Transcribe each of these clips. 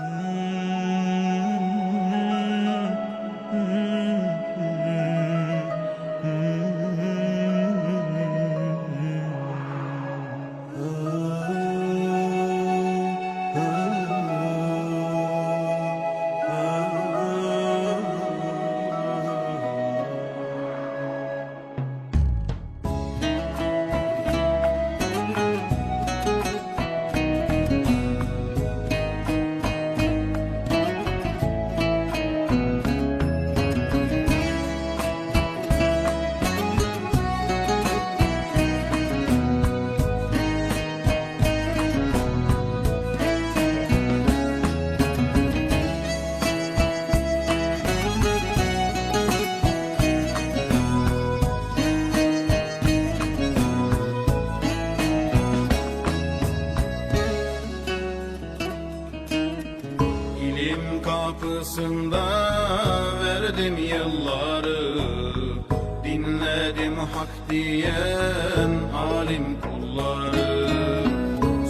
음. İlim kapısında verdim yılları Dinledim hak diyen alim kulları.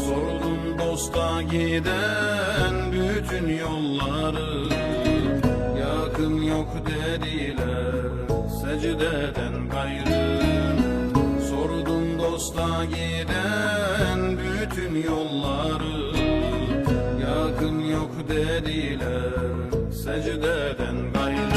Sordum dosta giden bütün yolları Yakın yok dediler secdeden gayrı. Sordum dosta giden bütün yolları Yok dediler secdeden gayrı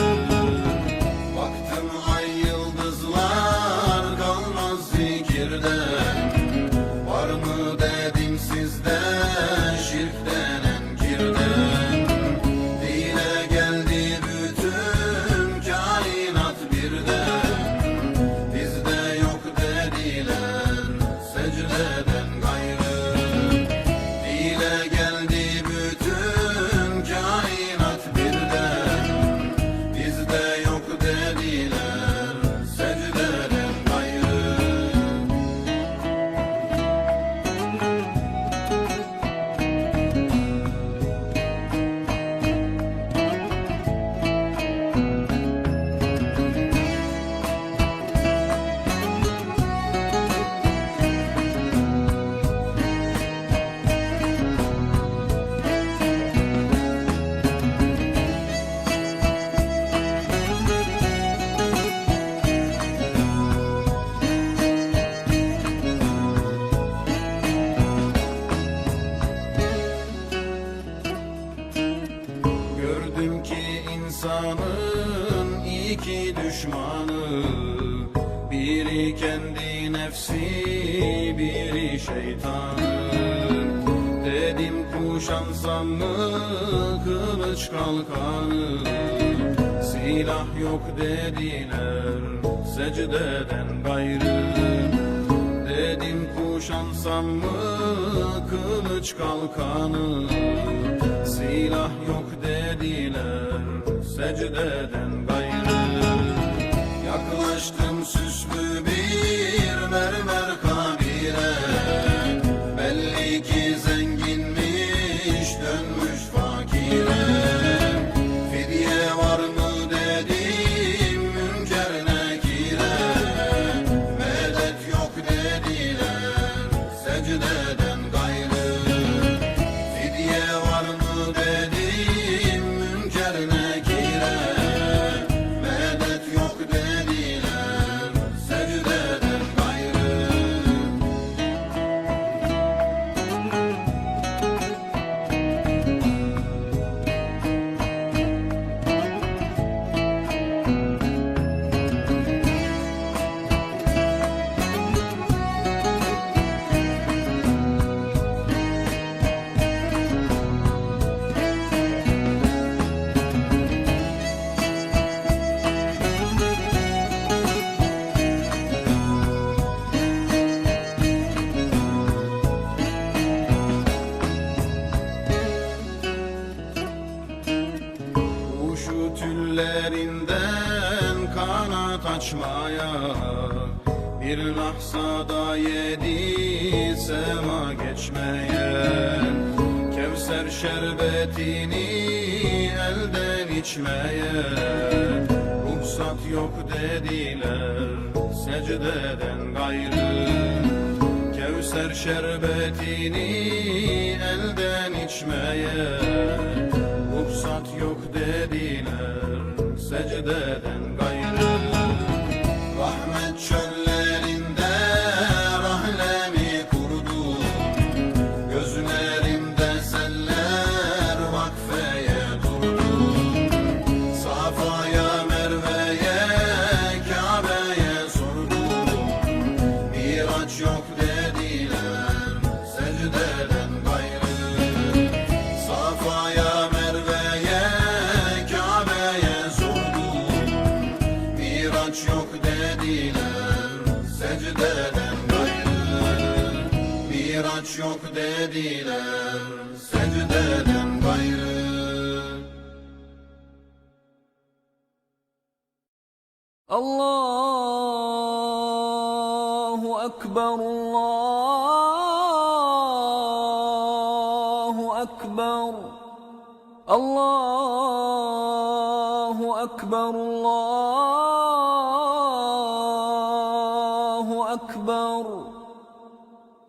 insanın iki düşmanı. Biri kendi nefsi, biri şeytanı. Dedim kuşansam mı kılıç kalkanı. Silah yok dediler secdeden gayrı. Dedim kuşansam mı kılıç kalkanı. Silah yok dediler secdeden gayrı. Yaklaştım süslü bir açmaya Bir lahzada yedi sema geçmeye. Kevser şerbetini elden içmeye Ruhsat yok dediler secdeden gayrı. Kevser şerbetini elden içmeye. Ruhsat yok dediler secdeden dediler secdeden gayrı. Allahu Ekber Allahu Ekber. Allahu Ekber Allahu Ekber.